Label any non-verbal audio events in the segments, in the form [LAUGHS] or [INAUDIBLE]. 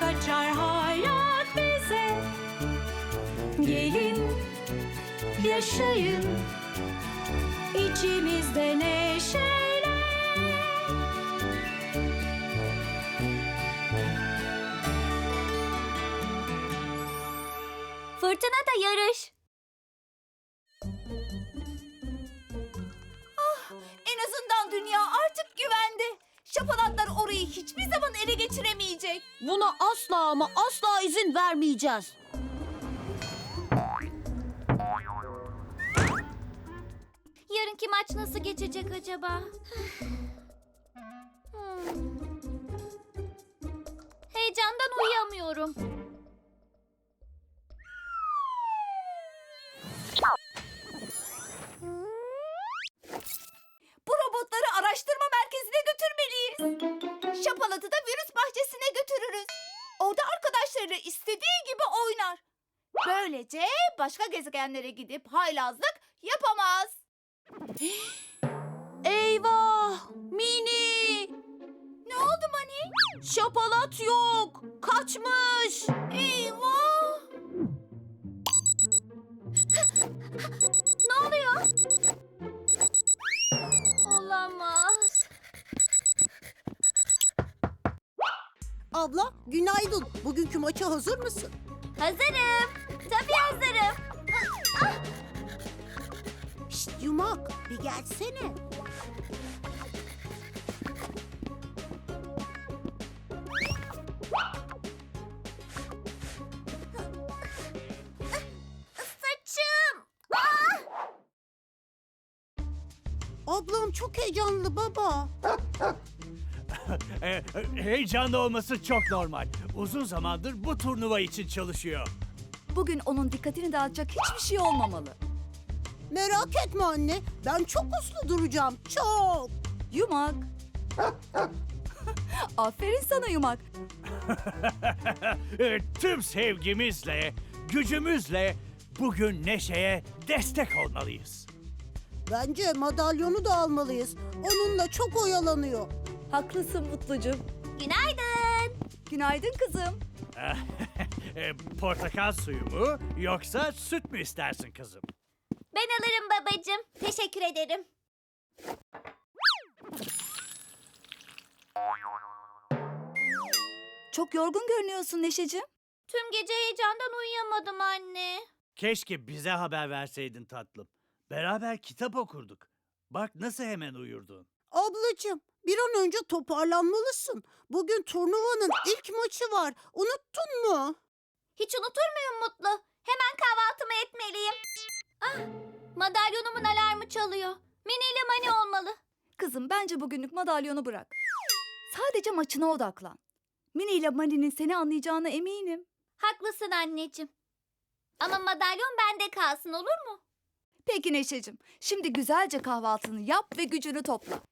Kucak açar hayat bize Gelin Yaşayın İçimizde neşeyle Fırtına da yarış. Ah, En azından dünya artık güvende. Şapalatlar orayı hiçbir zaman ele geçiremeyecek. Buna asla ama asla izin vermeyeceğiz. Yarınki maç nasıl geçecek acaba? Hmm. Heyecandan uyuyamıyorum. Bu robotları arkadaşlarıyla istediği gibi oynar. Böylece başka gezegenlere gidip haylazlık yapamaz. [GASPS] Eyvah! Mini! Ne oldu Mani? Şapalat yok! Kaçmış! Eyvah! Maça hazır mısın? Hazırım. Tabii hazırım. Şşt yumak bir gelsene. Saçım. Ablam çok heyecanlı baba. [LAUGHS] E, heyecanlı olması çok normal. Uzun zamandır bu turnuva için çalışıyor. Bugün onun dikkatini dağıtacak hiçbir şey olmamalı. Merak etme anne. Ben çok uslu duracağım. Çok. Yumak. [LAUGHS] Aferin sana Yumak. [LAUGHS] Tüm sevgimizle, gücümüzle bugün Neşe'ye destek olmalıyız. Bence madalyonu da almalıyız. Onunla çok oyalanıyor. Haklısın Mutlucuğum. Günaydın. Günaydın kızım. [LAUGHS] E, Portakal suyu mu yoksa süt mü istersin kızım? Ben alırım babacığım. Teşekkür ederim. Çok yorgun görünüyorsun Neşeciğim. Tüm gece heyecandan uyuyamadım anne. Keşke bize haber verseydin tatlım. Beraber kitap okurduk. Bak nasıl hemen uyurdun. Ablacığım bir an önce toparlanmalısın. Bugün turnuvanın ilk maçı var. Unuttun mu? Hiç unutur muyum Mutlu? Hemen kahvaltımı etmeliyim. Ah, madalyonumun alarmı çalıyor. Mini ile Mani olmalı. Kızım bence bugünlük madalyonu bırak. Sadece maçına odaklan. Mini ile Mani'nin seni anlayacağına eminim. Haklısın anneciğim. Ama madalyon bende kalsın olur mu? Peki Neşeciğim, şimdi güzelce kahvaltını yap ve gücünü topla.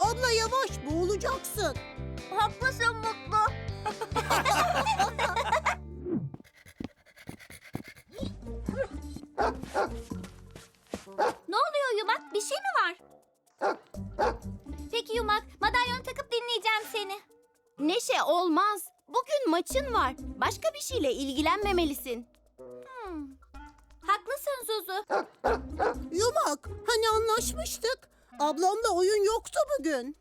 Abla yavaş boğulacaksın. Haklısın Mutlu. [LAUGHS] ne oluyor Yumak? Bir şey mi var? Peki Yumak, madalyon takıp dinleyeceğim seni. Neşe olmaz. Bugün maçın var. Başka bir şeyle ilgilenmemelisin. Haklısın Zuzu. Yumak hani anlaşmıştık. Ablamla oyun yoktu bugün.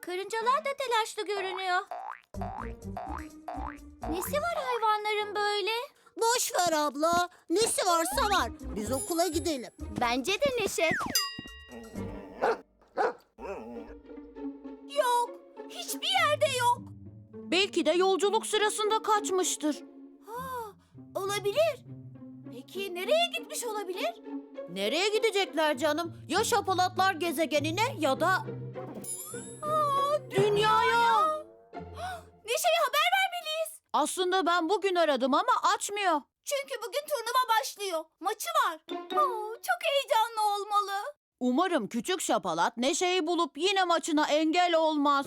Karıncalar da telaşlı görünüyor. Nesi var hayvanların böyle? Boş ver abla. Nesi varsa var. Biz okula gidelim. Bence de Neşe. Yok, hiçbir yerde yok. Belki de yolculuk sırasında kaçmıştır. Olabilir. Peki nereye gitmiş olabilir? Nereye gidecekler canım? Ya şapalatlar gezegenine ya da... dünyaya. Neşe'ye haber vermeliyiz. Aslında ben bugün aradım ama açmıyor. Çünkü bugün turnuva başlıyor. Maçı var. Oo, çok heyecanlı olmalı. Umarım küçük şapalat Neşe'yi bulup yine maçına engel olmaz.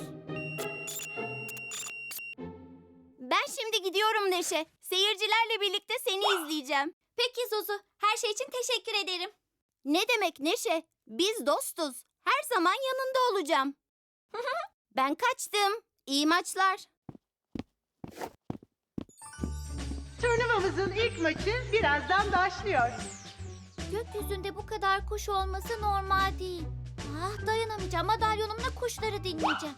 Şimdi gidiyorum Neşe. Seyircilerle birlikte seni izleyeceğim. Peki Zuzu, her şey için teşekkür ederim. Ne demek Neşe? Biz dostuz. Her zaman yanında olacağım. [LAUGHS] ben kaçtım. İyi maçlar. Turnuvamızın ilk maçı birazdan başlıyor. Gökyüzünde bu kadar kuş olması normal değil. Ah dayanamayacağım. Madalyonumla kuşları dinleyeceğim.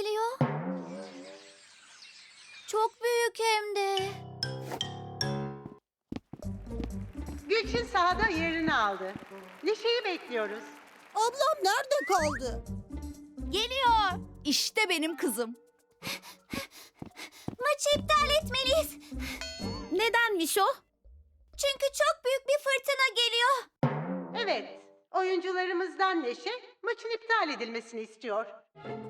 Geliyor? Çok büyük hem de. Gülçin sahada yerini aldı. Neşe'yi bekliyoruz. Ablam nerede kaldı? Geliyor. İşte benim kızım. Maçı iptal etmeliyiz. Nedenmiş o? Çünkü çok büyük bir fırtına geliyor. Evet, oyuncularımızdan Neşe maçın iptal edilmesini istiyor.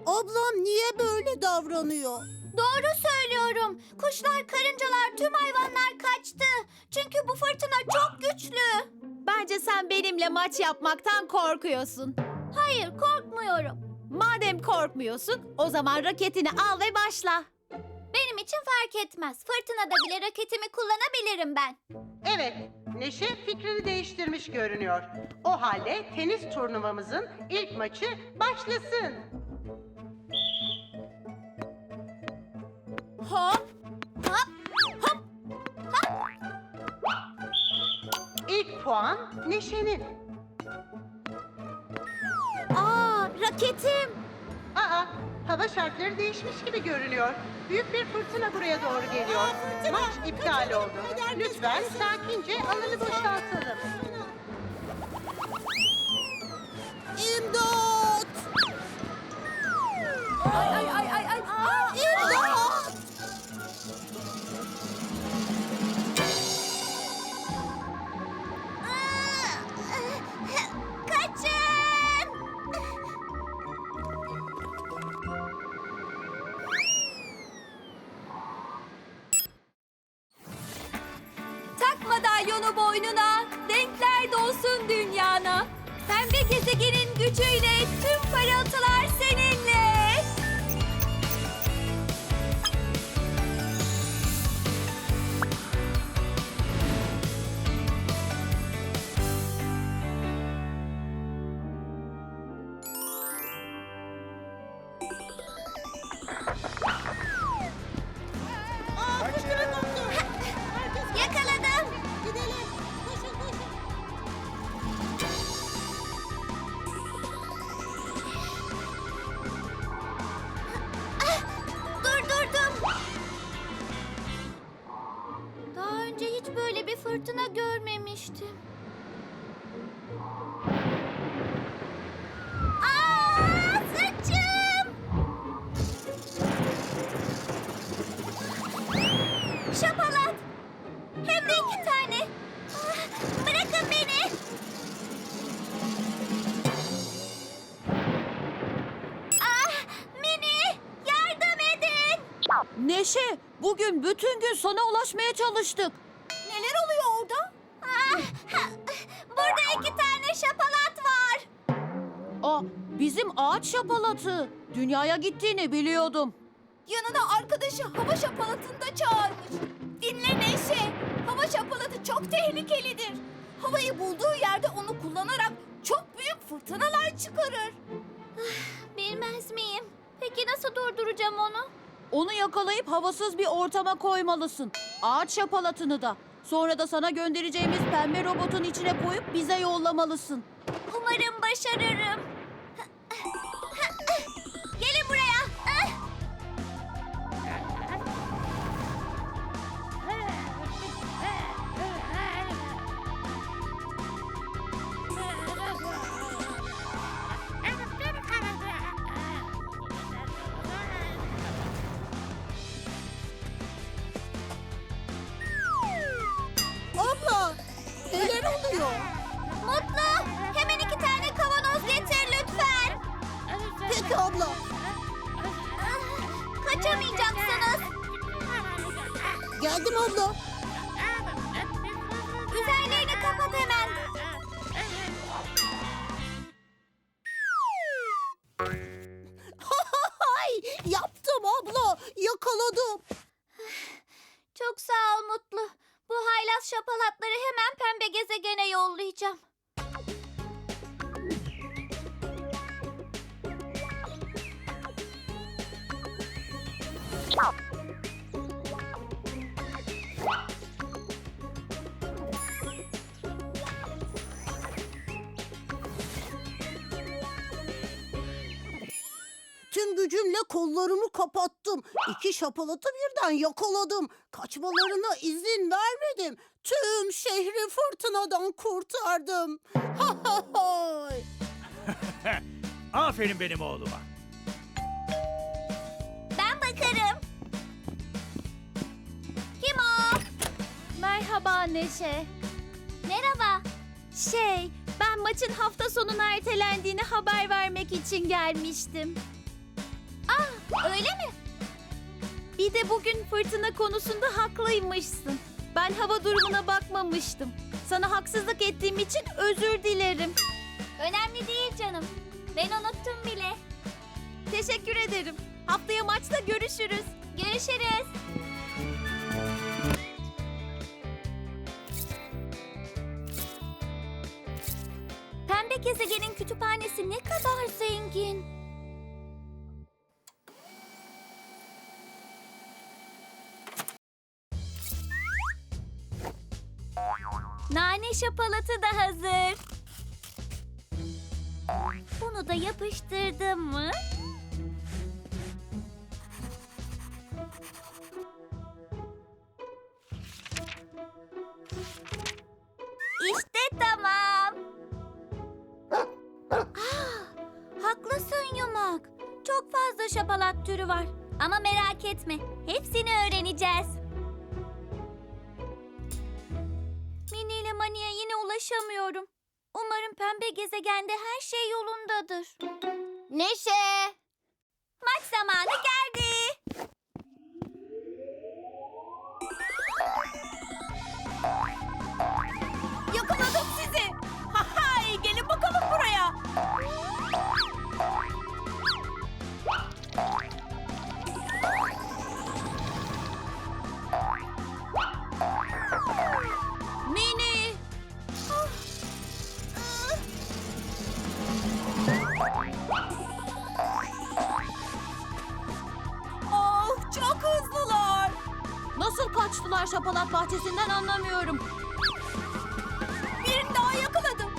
Ablam niye böyle davranıyor? Doğru söylüyorum. Kuşlar, karıncalar, tüm hayvanlar kaçtı. Çünkü bu fırtına çok güçlü. Bence sen benimle maç yapmaktan korkuyorsun. Hayır, korkmuyorum. Madem korkmuyorsun, o zaman raketini al ve başla. Benim için fark etmez. Fırtınada bile raketimi kullanabilirim ben. Evet, Neşe fikrini değiştirmiş görünüyor. O halde tenis turnuvamızın ilk maçı başlasın. Hop, İlk puan Neşe'nin. aa raketim. Aa, hava şartları değişmiş gibi görünüyor. Büyük bir fırtına buraya doğru geliyor. Maç iptal oldu. Lütfen sakince alanı boşaltalım. İmdat! Ay ay ay ay ay. Aa, boynuna, renkler dolsun dünyana. Pembe gezegenin gücüyle tüm parıltılar seninle. Fırtına görmemiştim. Saçım! Şapalat! Hem de tane. Ah, beni. Mini! Yardım edin! Neşe, bugün bütün gün sana ulaşmaya çalıştık. Dünyaya gittiğini biliyordum. Yanına arkadaşı hava şapalatını da çağırmış. Dinle Neşe. Hava şapalatı çok tehlikelidir. Havayı bulduğu yerde onu kullanarak çok büyük fırtınalar çıkarır. Bilmez miyim? Peki nasıl durduracağım onu? Onu yakalayıp havasız bir ortama koymalısın. Ağaç şapalatını da. Sonra da sana göndereceğimiz pembe robotun içine koyup bize yollamalısın. Umarım başarırım. Gelin buraya. Gücümle kollarımı kapattım. İki şapalatı birden yakaladım. Kaçmalarına izin vermedim. Tüm şehri fırtınadan kurtardım. Ha ha hay. [LAUGHS] Aferin benim oğluma. Ben bakarım. Kim o? Merhaba Neşe. Merhaba. Şey, ben maçın hafta sonuna ertelendiğini haber vermek için gelmiştim. Öyle mi? Bir de bugün fırtına konusunda haklıymışsın. Ben hava durumuna bakmamıştım. Sana haksızlık ettiğim için özür dilerim. Önemli değil canım. Ben unuttum bile. Teşekkür ederim. Haftaya maçta görüşürüz. Görüşürüz. Pembe gezegenin kütüphanesi ne kadar zengin. Nane şapalatı da hazır. Bunu da yapıştırdım mı? İşte tamam. Ah, haklısın Yumak. Çok fazla şapalat türü var. Ama merak etme. Hepsini öğreneceğiz. Ulaşamıyorum. Umarım pembe gezegende her şey yolundadır. Neşe! Maç zamanı geldi. Bahçesinden anlamıyorum. Birini daha yakaladım.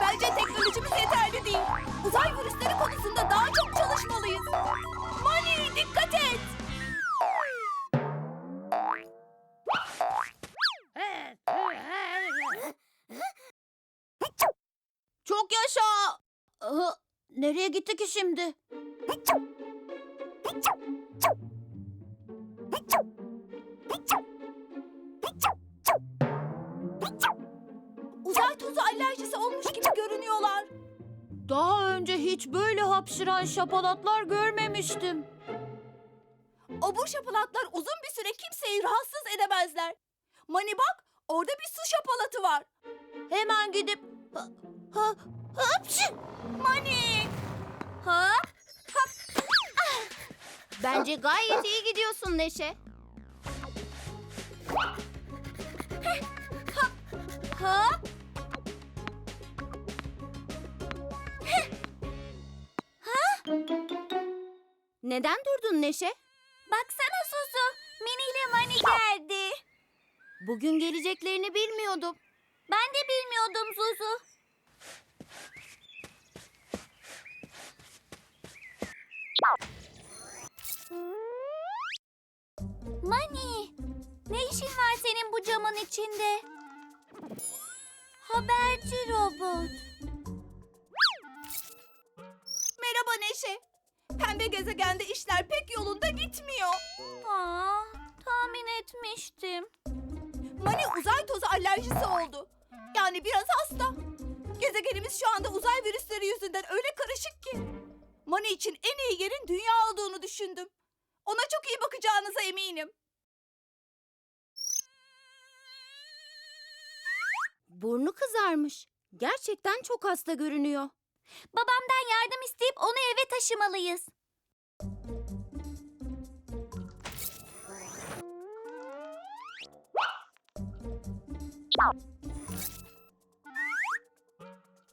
Bence teknolojimiz yeterli değil. Uzay virüsleri konusunda daha çok çalışmalıyız. Mani dikkat et. Çok yaşa! Aha, nereye gitti ki şimdi? Alerjisi olmuş gibi görünüyorlar. Daha önce hiç böyle hapşıran şapalatlar görmemiştim. Obur şapalatlar uzun bir süre kimseyi rahatsız edemezler. Mani bak orada bir su şapalatı var. Hemen gidip... Ha, ha, hapşı! Mani. Ha? Bence gayet iyi gidiyorsun Neşe. Ha? Neden durdun Neşe? Baksana Suzu. Mini ile Mani geldi. Bugün geleceklerini bilmiyordum. Ben de bilmiyordum Zuzu. Mani, ne işin var senin bu camın içinde? Haberci robot. Merhaba Neşe. Pembe gezegende işler pek yolunda gitmiyor. Aa, tahmin etmiştim. Mani uzay tozu alerjisi oldu. Yani biraz hasta. Gezegenimiz şu anda uzay virüsleri yüzünden öyle karışık ki. Mani için en iyi yerin dünya olduğunu düşündüm. Ona çok iyi bakacağınıza eminim. Burnu kızarmış. Gerçekten çok hasta görünüyor. Babamdan yardım isteyip onu eve taşımalıyız.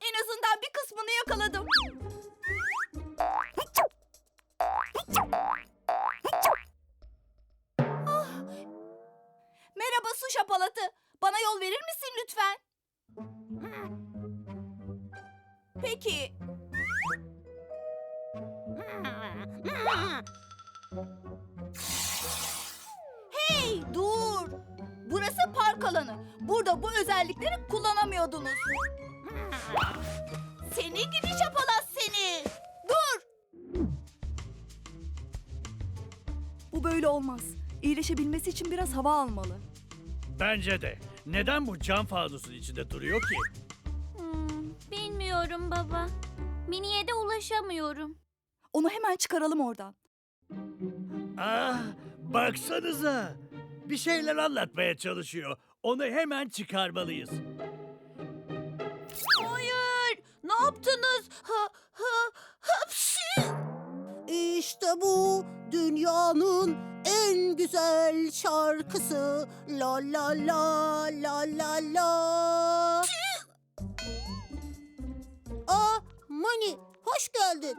En azından bir kısmını yakaladım. İyileşebilmesi için biraz hava almalı. Bence de. Neden bu cam fanusun içinde duruyor ki? Hmm, bilmiyorum baba. Mini'ye de ulaşamıyorum. Onu hemen çıkaralım oradan. Ah, baksanıza. Bir şeyler anlatmaya çalışıyor. Onu hemen çıkarmalıyız. Hayır! Ne yaptınız? Ha, ha, hapşi! İşte bu dünyanın en güzel şarkısı. La la la la la la. Aa, Mani hoş geldin.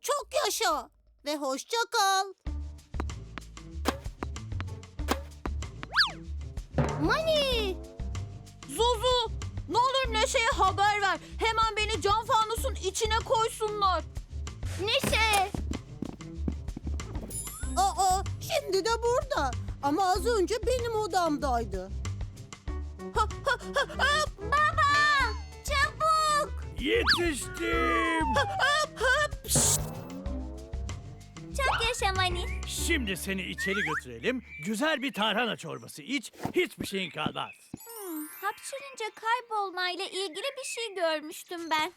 Çok yaşa ve hoşça kal. Mani! Zuzu! Ne olur Neşe'ye haber ver. Hemen beni cam fanusun içine koysunlar. Neşe! Aa, şimdi de burada. Ama az önce benim odamdaydı. Baba! Çabuk! Yetiştim. Çok yaşa Mani. Şimdi seni içeri götürelim. Güzel bir tarhana çorbası iç. Hiçbir şeyin kalmaz. Hmm, hapşırınca kaybolmayla ilgili bir şey görmüştüm ben.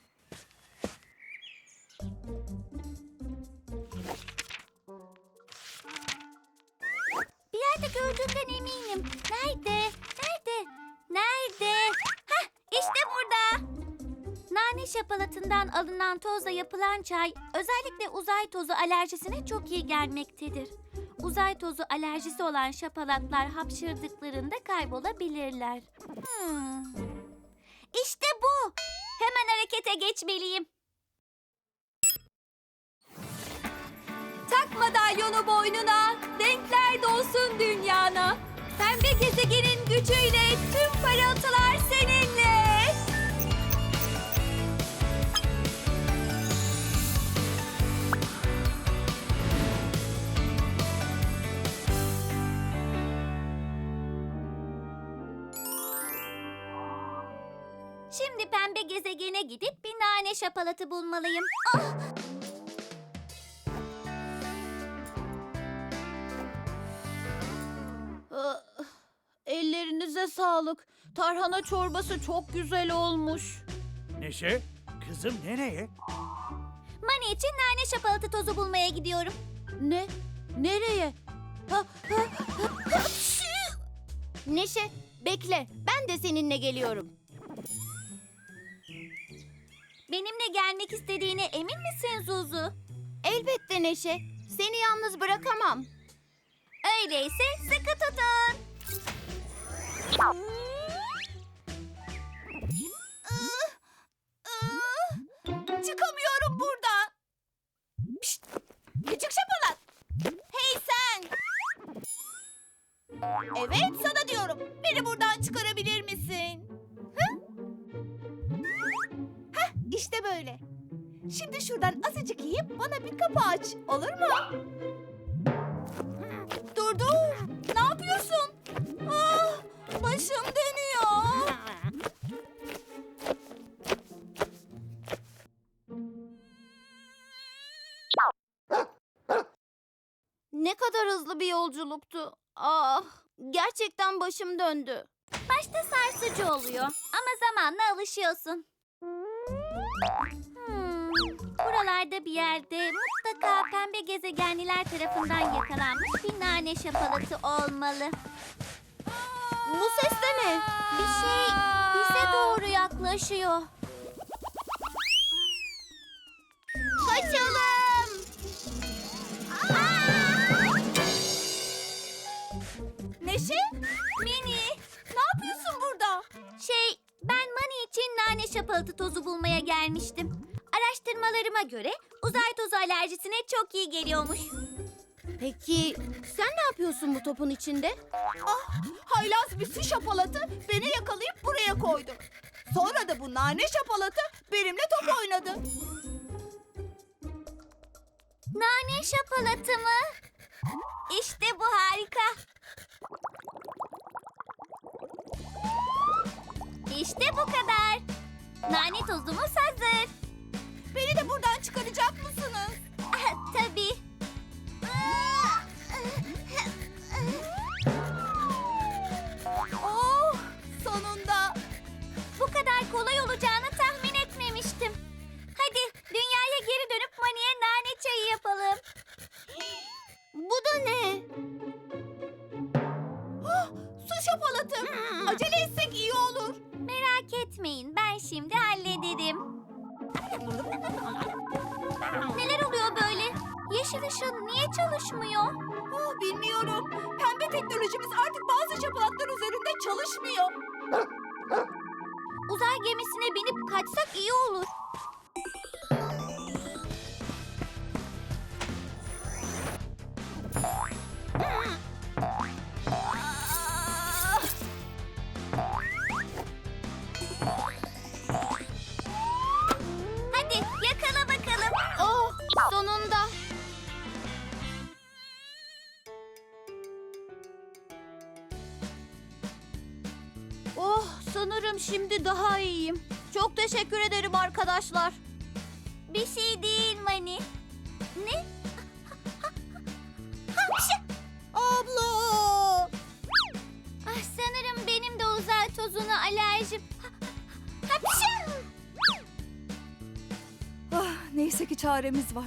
Bir yerde gördüğümden eminim. Nerede? Nerede? Nerede? Hah, işte burada. Nane şapalatından alınan tozla yapılan çay özellikle uzay tozu alerjisine çok iyi gelmektedir. Uzay tozu alerjisi olan şapalatlar hapşırdıklarında kaybolabilirler. Hmm. İşte bu. Hemen harekete geçmeliyim. Madalyonu boynuna, renkler dolsun dünyana. Pembe gezegenin gücüyle tüm parıltılar seninle. Şimdi pembe gezegene gidip bir nane şapalatı bulmalıyım. Ah! Ellerinize sağlık. Tarhana çorbası çok güzel olmuş. Neşe, kızım nereye? Mani için nane şapalatı tozu bulmaya gidiyorum. Ne? Nereye? Ha, ha, ha! Neşe, bekle. Ben de seninle geliyorum. Benimle gelmek istediğine emin misin Zuzu? Elbette Neşe. Seni yalnız bırakamam. Öyleyse sıkı tutun. Çıkamıyorum buradan. Pişt! Küçük şapalat. Hey sen. Evet sana diyorum. Beni buradan çıkarabilir misin? Hı? Heh, işte böyle. Şimdi şuradan azıcık yiyip bana bir kapı aç. Olur mu? Dur dur. Ne yapıyorsun? Ah, başım dönüyor. Ne kadar hızlı bir yolculuktu. Ah, gerçekten başım döndü. Başta sarsıcı oluyor ama zamanla alışıyorsun. Hmm, buralarda bir yerde mutlaka pembe gezegenliler tarafından yakalanmış bir nane şapalatı olmalı. Bu ses de ne? Bir şey bize doğru yaklaşıyor. Kaçalım. Neşe? Mini, ne yapıyorsun burada? Şey, ben Mani için nane şapalatı tozu bulmaya gelmiştim. Araştırmalarıma göre uzay tozu alerjisine çok iyi geliyormuş. Peki sen ne yapıyorsun bu topun içinde? Haylaz bir su şapalatı beni yakalayıp buraya koydu. Sonra da bu nane şapalatı benimle top oynadı. Nane şapalatı mı? İşte bu harika. İşte bu kadar. Nane tozumuz hazır. Beni de buradan çıkaracak mısınız? Ah, [LAUGHS] Tabii. Ah! [LAUGHS] teknolojimiz artık bazı şapalatlar üzerinde çalışmıyor. [LAUGHS] Uzay gemisine binip kaçsak iyi olur. Şimdi daha iyiyim. Çok teşekkür ederim arkadaşlar. Bir şey değil Mani. Ne? [LAUGHS] Abla! Ah, sanırım benim de uzay tozuna alerjim. Hapşım! Ah, neyse ki çaremiz var.